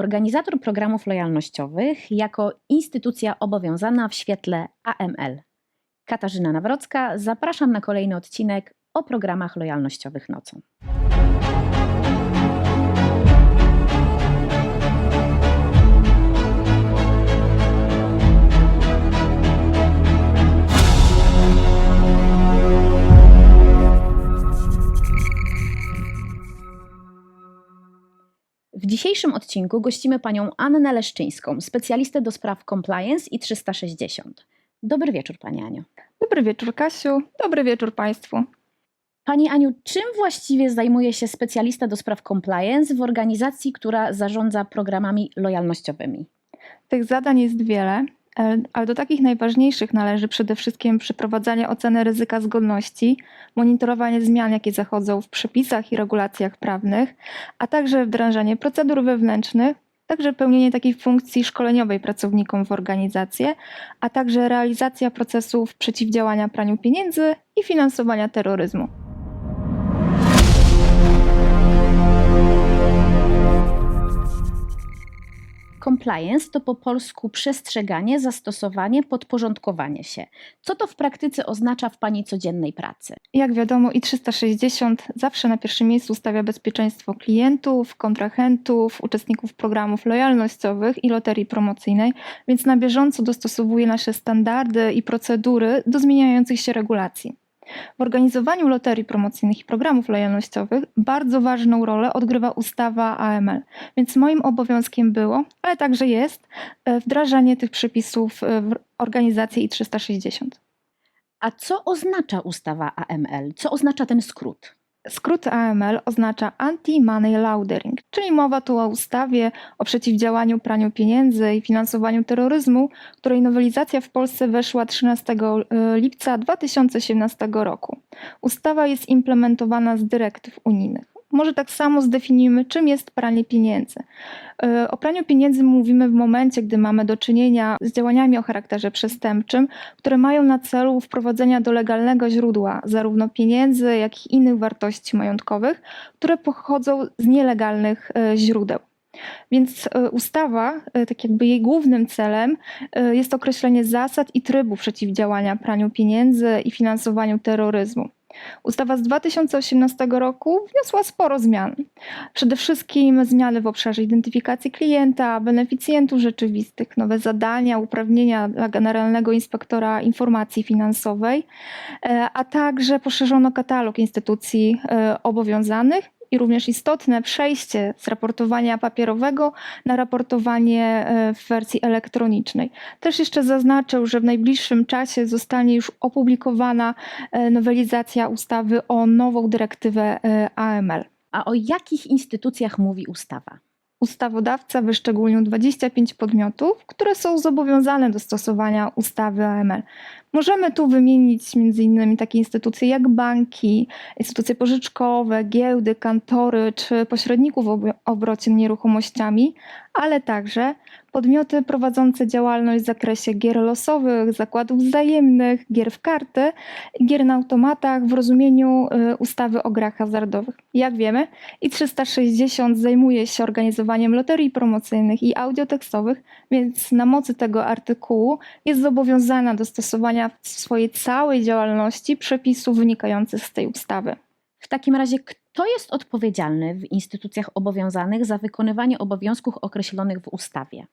organizator programów lojalnościowych jako instytucja obowiązana w świetle AML. Katarzyna Nawrocka, zapraszam na kolejny odcinek o programach lojalnościowych nocą. Dzisiejszym odcinku gościmy panią Annę Leszczyńską, specjalistę do spraw compliance i 360. Dobry wieczór, pani Aniu. Dobry wieczór, Kasiu. Dobry wieczór Państwu. Pani Aniu, czym właściwie zajmuje się specjalista do spraw compliance w organizacji, która zarządza programami lojalnościowymi? Tych zadań jest wiele, ale do takich najważniejszych należy przede wszystkim przeprowadzanie oceny ryzyka zgodności, monitorowanie zmian, jakie zachodzą w przepisach i regulacjach prawnych, a także wdrażanie procedur wewnętrznych, także pełnienie takiej funkcji szkoleniowej pracownikom w organizacji, a także realizacja procesów przeciwdziałania praniu pieniędzy i finansowania terroryzmu. Compliance to po polsku przestrzeganie, zastosowanie, podporządkowanie się. Co to w praktyce oznacza w pani codziennej pracy? Jak wiadomo, i 360 zawsze na pierwszym miejscu stawia bezpieczeństwo klientów, kontrahentów, uczestników programów lojalnościowych i loterii promocyjnej, więc na bieżąco dostosowuje nasze standardy i procedury do zmieniających się regulacji. W organizowaniu loterii promocyjnych i programów lojalnościowych bardzo ważną rolę odgrywa ustawa AML, więc moim obowiązkiem było, ale także jest, e, wdrażanie tych przepisów e, w organizacji I360. A co oznacza ustawa AML? Co oznacza ten skrót? Skrót AML oznacza Anti-Money Laundering, czyli mowa tu o ustawie o przeciwdziałaniu praniu pieniędzy i finansowaniu terroryzmu, której nowelizacja w Polsce weszła 13 lipca 2018 roku. Ustawa jest implementowana z dyrektyw unijnych. Może tak samo zdefiniujmy, czym jest pranie pieniędzy. O praniu pieniędzy mówimy w momencie, gdy mamy do czynienia z działaniami o charakterze przestępczym, które mają na celu wprowadzenia do legalnego źródła zarówno pieniędzy, jak i innych wartości majątkowych, które pochodzą z nielegalnych e, źródeł. Więc e, ustawa, e, tak jakby jej głównym celem jest określenie zasad i trybu przeciwdziałania praniu pieniędzy i finansowaniu terroryzmu. Ustawa z 2018 roku wniosła sporo zmian. Przede wszystkim zmiany w obszarze identyfikacji klienta, beneficjentów rzeczywistych, nowe zadania, uprawnienia dla Generalnego Inspektora Informacji Finansowej, e, a także poszerzono katalog instytucji e, obowiązanych i również istotne przejście z raportowania papierowego na raportowanie e, w wersji elektronicznej. Też jeszcze zaznaczę, że w najbliższym czasie zostanie już opublikowana e, nowelizacja ustawy o nową dyrektywę e, AML. A o jakich instytucjach mówi ustawa? Ustawodawca wyszczególnił 25 podmiotów, które są zobowiązane do stosowania ustawy AML. Możemy tu wymienić m.in. takie instytucje jak banki, instytucje pożyczkowe, giełdy, kantory czy pośredników w obrocie nieruchomościami, ale także podmioty prowadzące działalność w zakresie gier losowych, zakładów wzajemnych, gier w karty, gier na automatach w rozumieniu y, ustawy o grach hazardowych. Jak wiemy, i 360 zajmuje się organizowaniem loterii promocyjnych i audiotekstowych, więc na mocy tego artykułu jest zobowiązana do stosowania w swojej całej działalności przepisów wynikających z tej ustawy. W takim razie, kto jest odpowiedzialny w instytucjach obowiązanych za wykonywanie obowiązków określonych w ustawie?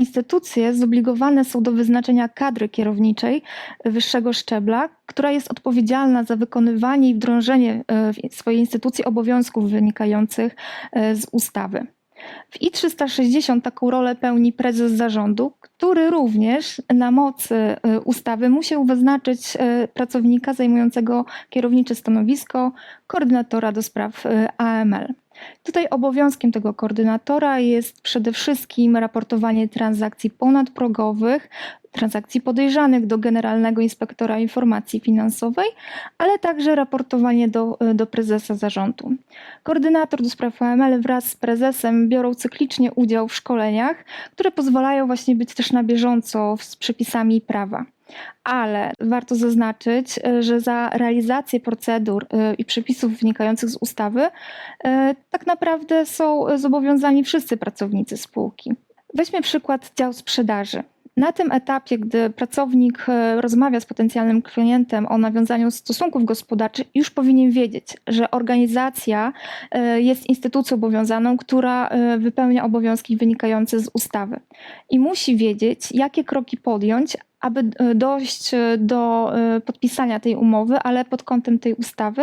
Instytucje zobligowane są do wyznaczenia kadry kierowniczej wyższego szczebla, która jest odpowiedzialna za wykonywanie i wdrążenie e, w swojej instytucji obowiązków wynikających e, z ustawy. W I360 taką rolę pełni prezes zarządu, który również na mocy y, ustawy musiał wyznaczyć pracownika zajmującego kierownicze stanowisko koordynatora do spraw AML. Tutaj obowiązkiem tego koordynatora jest przede wszystkim raportowanie transakcji ponadprogowych, transakcji podejrzanych do Generalnego Inspektora Informacji Finansowej, ale także raportowanie do, do prezesa zarządu. Koordynator do spraw wraz z prezesem biorą cyklicznie udział w szkoleniach, które pozwalają właśnie być też na bieżąco z przepisami prawa. Ale warto zaznaczyć, y, że za realizację procedur y, i przepisów wynikających z ustawy y, tak naprawdę są zobowiązani wszyscy pracownicy spółki. Weźmy przykład dział sprzedaży. Na tym etapie, gdy pracownik e, rozmawia z potencjalnym klientem o nawiązaniu stosunków gospodarczych, już powinien wiedzieć, że organizacja e, jest instytucją obowiązaną, która e, wypełnia obowiązki wynikające z ustawy. I musi wiedzieć, jakie kroki podjąć, aby dojść do podpisania tej umowy, ale pod kątem tej ustawy,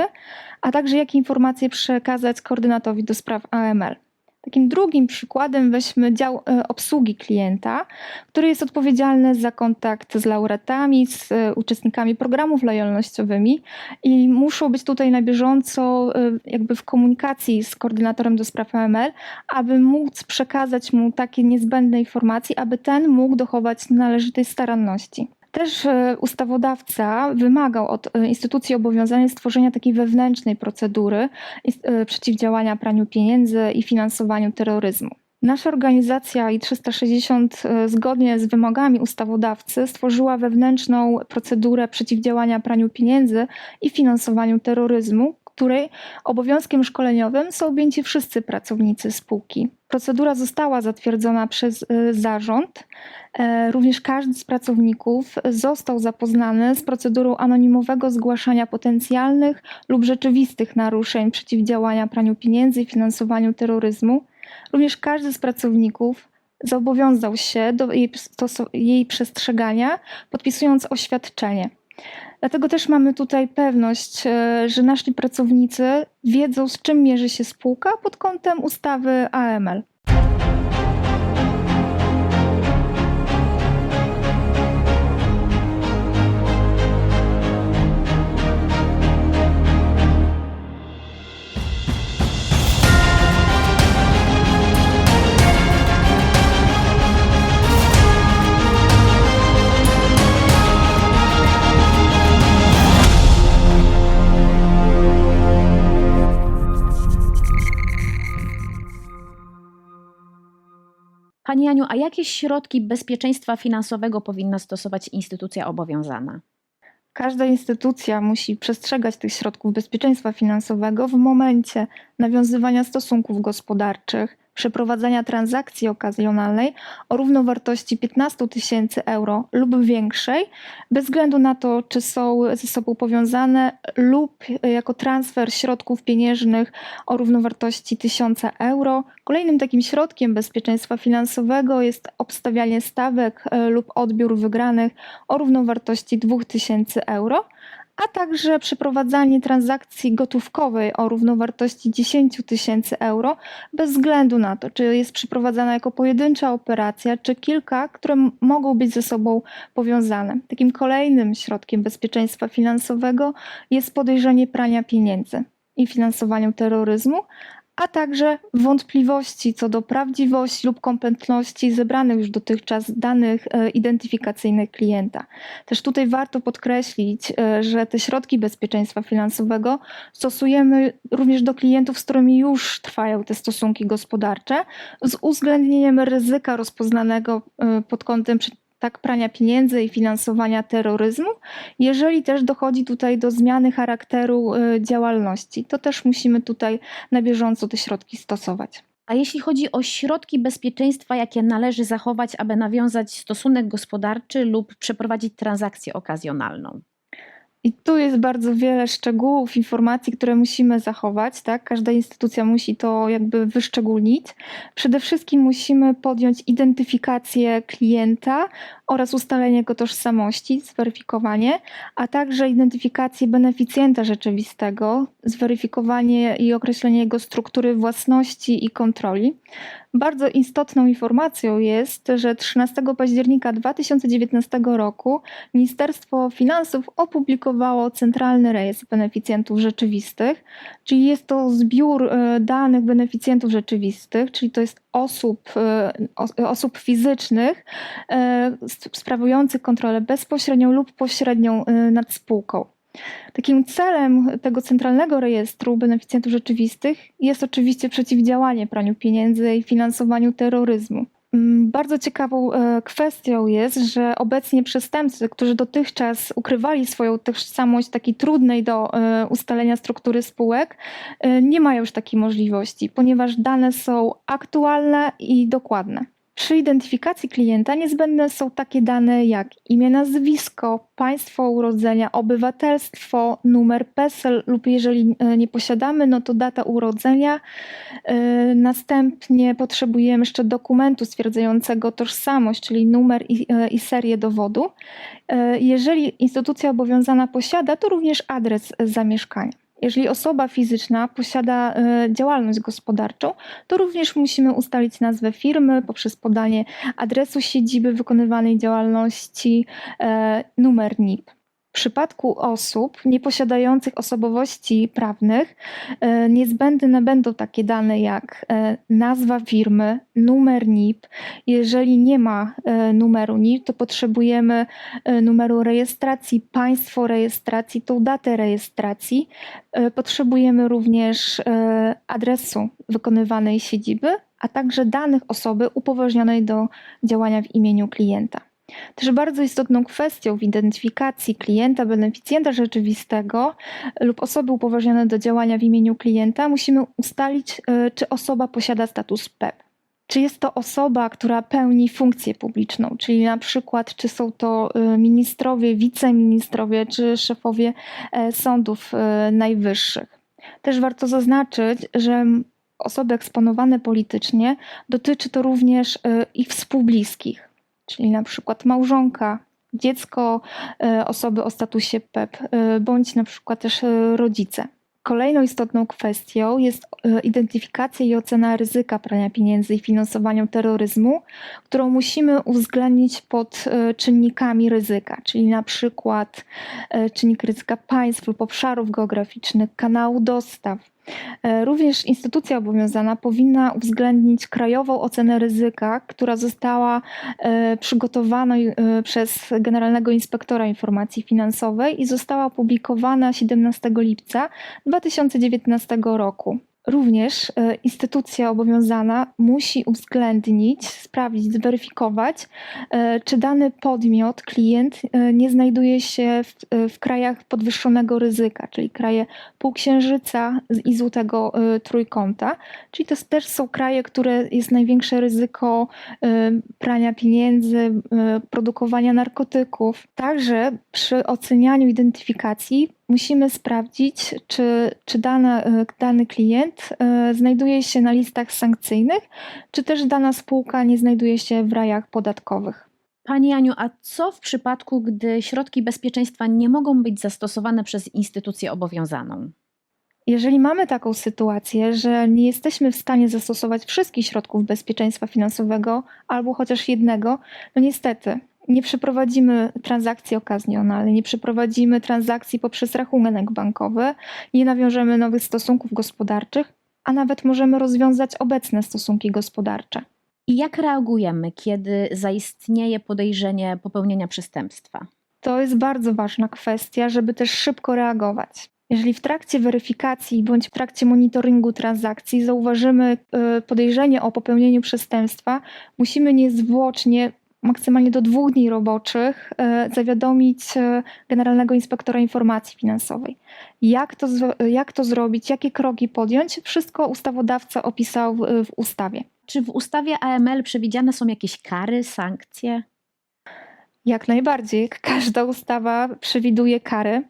a także jakie informacje przekazać koordynatowi do spraw AML. Takim drugim przykładem weźmy dział e, obsługi klienta, który jest odpowiedzialny za kontakt z laureatami, z e, uczestnikami programów lojalnościowymi i muszą być tutaj na bieżąco e, jakby w komunikacji z koordynatorem do spraw AML, aby móc przekazać mu takie niezbędne informacje, aby ten mógł dochować należytej staranności. Też e, ustawodawca wymagał od e, instytucji obowiązanej stworzenia takiej wewnętrznej procedury e, przeciwdziałania praniu pieniędzy i finansowaniu terroryzmu. Nasza organizacja i360 e, zgodnie z wymogami ustawodawcy stworzyła wewnętrzną procedurę przeciwdziałania praniu pieniędzy i finansowaniu terroryzmu, której obowiązkiem szkoleniowym są objęci wszyscy pracownicy spółki. Procedura została zatwierdzona przez e, zarząd. E, Również każdy z pracowników został zapoznany z procedurą anonimowego zgłaszania potencjalnych lub rzeczywistych naruszeń przeciwdziałania praniu pieniędzy i finansowaniu terroryzmu. Również każdy z pracowników zobowiązał się do jej, jej przestrzegania, podpisując oświadczenie. Dlatego też mamy tutaj pewność, e, że nasi pracownicy wiedzą, z czym mierzy się spółka pod kątem ustawy AML. Pani Aniu, a jakie środki bezpieczeństwa finansowego powinna stosować instytucja obowiązana? Każda instytucja musi przestrzegać tych środków bezpieczeństwa finansowego w momencie nawiązywania stosunków gospodarczych, przeprowadzania transakcji okazjonalnej o równowartości 15 tysięcy euro lub większej, bez względu na to, czy są ze sobą powiązane, lub jako transfer środków pieniężnych o równowartości 1000 euro. Kolejnym takim środkiem bezpieczeństwa finansowego jest obstawianie stawek e, lub odbiór wygranych o równowartości 2000 euro, a także przeprowadzanie transakcji gotówkowej o równowartości 10 tysięcy euro, bez względu na to, czy jest przeprowadzana jako pojedyncza operacja, czy kilka, które mogą być ze sobą powiązane. Takim kolejnym środkiem bezpieczeństwa finansowego jest podejrzenie prania pieniędzy i finansowaniu terroryzmu, a także wątpliwości co do prawdziwości lub kompletności zebranych już dotychczas danych e, identyfikacyjnych klienta. Też tutaj warto podkreślić, e, że te środki bezpieczeństwa finansowego stosujemy również do klientów, z którymi już trwają te stosunki gospodarcze, z uwzględnieniem ryzyka rozpoznanego e, pod kątem tak prania pieniędzy i finansowania terroryzmu, jeżeli też dochodzi tutaj do zmiany charakteru e, działalności, to też musimy tutaj na bieżąco te środki stosować. A jeśli chodzi o środki bezpieczeństwa, jakie należy zachować, aby nawiązać stosunek gospodarczy lub przeprowadzić transakcję okazjonalną? I tu jest bardzo wiele szczegółów, informacji, które musimy zachować, tak? Każda instytucja musi to jakby wyszczególnić. Przede wszystkim musimy podjąć identyfikację klienta oraz ustalenie jego tożsamości, zweryfikowanie, a także identyfikację beneficjenta rzeczywistego, zweryfikowanie i określenie jego struktury własności i kontroli. Bardzo istotną informacją jest, że 13 października 2019 roku Ministerstwo Finansów opublikowało Centralny Rejestr Beneficjentów Rzeczywistych, czyli jest to zbiór e, danych beneficjentów rzeczywistych, czyli to jest osób, e, os- osób fizycznych e, sprawujących kontrolę bezpośrednią lub pośrednią e, nad spółką. Takim celem tego centralnego rejestru beneficjentów rzeczywistych jest oczywiście przeciwdziałanie praniu pieniędzy i finansowaniu terroryzmu. Mm, Bardzo ciekawą e, kwestią jest, że obecnie przestępcy, którzy dotychczas ukrywali swoją tożsamość takiej trudnej do e, ustalenia struktury spółek, e, nie mają już takiej możliwości, ponieważ dane są aktualne i dokładne. Przy identyfikacji klienta niezbędne są takie dane jak imię, nazwisko, państwo urodzenia, obywatelstwo, numer PESEL lub jeżeli e, nie posiadamy, no to data urodzenia. E, Następnie potrzebujemy jeszcze dokumentu stwierdzającego tożsamość, czyli numer i, e, i serię dowodu. Jeżeli instytucja obowiązana posiada, to również adres zamieszkania. Jeżeli osoba fizyczna posiada e, działalność gospodarczą, to również musimy ustalić nazwę firmy poprzez podanie adresu siedziby wykonywanej działalności, e, numer NIP. Przypadku osób nieposiadających osobowości prawnych e, niezbędne będą takie dane jak e, nazwa firmy, numer NIP. Jeżeli nie ma e, numeru NIP, to potrzebujemy numeru rejestracji, państwo rejestracji, tą datę rejestracji. Potrzebujemy również adresu wykonywanej siedziby, a także danych osoby upoważnionej do działania w imieniu klienta. Też bardzo istotną kwestią w identyfikacji klienta, beneficjenta rzeczywistego lub osoby upoważnione do działania w imieniu klienta musimy ustalić, e, czy osoba posiada status PEP. Czy jest to osoba, która pełni funkcję publiczną, czyli na przykład, czy są to e, ministrowie, wiceministrowie, czy szefowie e, sądów e, najwyższych. Też warto zaznaczyć, że osoby eksponowane politycznie dotyczy to również e, ich współbliskich, czyli na przykład małżonka, dziecko e, osoby o statusie PEP, e, bądź na przykład też e, rodzice. Kolejną istotną kwestią jest e, identyfikacja i ocena ryzyka prania pieniędzy i finansowania terroryzmu, którą musimy uwzględnić pod e, czynnikami ryzyka, czyli na przykład e, czynnik ryzyka państw lub obszarów geograficznych, kanału dostaw. E, Również instytucja obowiązana powinna uwzględnić krajową ocenę ryzyka, która została e, przygotowana e, przez Generalnego Inspektora Informacji Finansowej i została opublikowana 17 lipca 2019 roku. Również e, instytucja obowiązana musi uwzględnić, sprawdzić, zweryfikować, e, czy dany podmiot, klient e, nie znajduje się w, w krajach podwyższonego ryzyka, czyli kraje półksiężyca i złotego trójkąta. Czyli to też są kraje, które jest największe ryzyko prania pieniędzy, produkowania narkotyków. Także przy ocenianiu identyfikacji musimy sprawdzić, czy, czy dana, e, dany klient e, znajduje się na listach sankcyjnych, czy też dana spółka nie znajduje się w rajach podatkowych. Pani Aniu, a co w przypadku, gdy środki bezpieczeństwa nie mogą być zastosowane przez instytucję obowiązaną? Jeżeli mamy taką sytuację, że nie jesteśmy w stanie zastosować wszystkich środków bezpieczeństwa finansowego albo chociaż jednego, no niestety nie przeprowadzimy transakcji okazjonalnej, nie przeprowadzimy transakcji poprzez rachunek bankowy, nie nawiążemy nowych stosunków gospodarczych, a nawet możemy rozwiązać obecne stosunki gospodarcze. I jak reagujemy, kiedy zaistnieje podejrzenie popełnienia przestępstwa? To jest bardzo ważna kwestia, żeby też szybko reagować. Jeżeli w trakcie weryfikacji bądź w trakcie monitoringu transakcji zauważymy e, podejrzenie o popełnieniu przestępstwa, musimy niezwłocznie, maksymalnie do dwóch dni roboczych, e, zawiadomić e, Generalnego Inspektora Informacji Finansowej. Jak to, jak to zrobić, jakie kroki podjąć, wszystko ustawodawca opisał w, ustawie. Czy w ustawie AML przewidziane są jakieś kary, sankcje? Jak najbardziej. Każda ustawa przewiduje kary.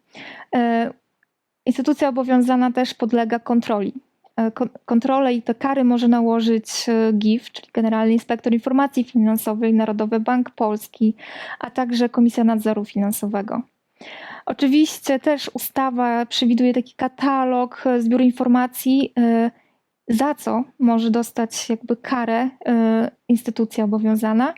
E, Instytucja obowiązana też podlega kontroli. E, ko- Kontrolę i te kary może nałożyć e, GIF, czyli Generalny Inspektor Informacji Finansowej, Narodowy Bank Polski, a także Komisja Nadzoru Finansowego. Oczywiście też ustawa przewiduje taki katalog, e, zbiór informacji, za co może dostać jakby karę instytucja obowiązana.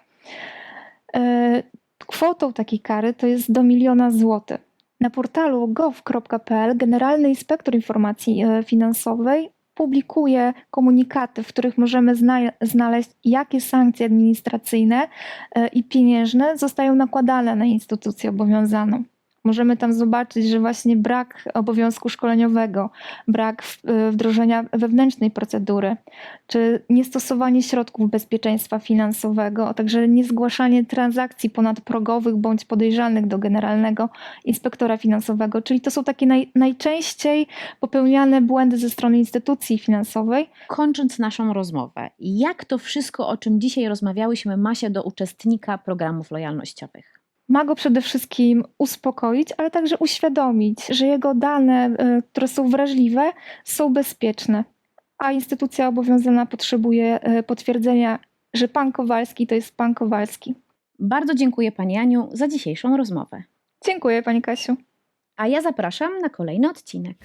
Kwotą takiej kary to jest do miliona złotych. Na portalu gov.pl Generalny Inspektor Informacji Finansowej publikuje komunikaty, w których możemy zna- znaleźć, jakie sankcje administracyjne e, i pieniężne zostają nakładane na instytucję obowiązaną. Możemy tam zobaczyć, że właśnie brak obowiązku szkoleniowego, brak y, wdrożenia wewnętrznej procedury, czy niestosowanie środków bezpieczeństwa finansowego, a także niezgłaszanie transakcji ponadprogowych bądź podejrzanych do generalnego inspektora finansowego. Czyli to są takie naj, najczęściej popełniane błędy ze strony instytucji finansowej. Kończąc naszą rozmowę, jak to wszystko, o czym dzisiaj rozmawiałyśmy, ma się do uczestnika programów lojalnościowych? Ma go przede wszystkim uspokoić, ale także uświadomić, że jego dane, y, które są wrażliwe, są bezpieczne. A instytucja obowiązana potrzebuje y, potwierdzenia, że pan Kowalski to jest pan Kowalski. Bardzo dziękuję Pani Aniu za dzisiejszą rozmowę. Dziękuję Pani Kasiu. A ja zapraszam na kolejny odcinek.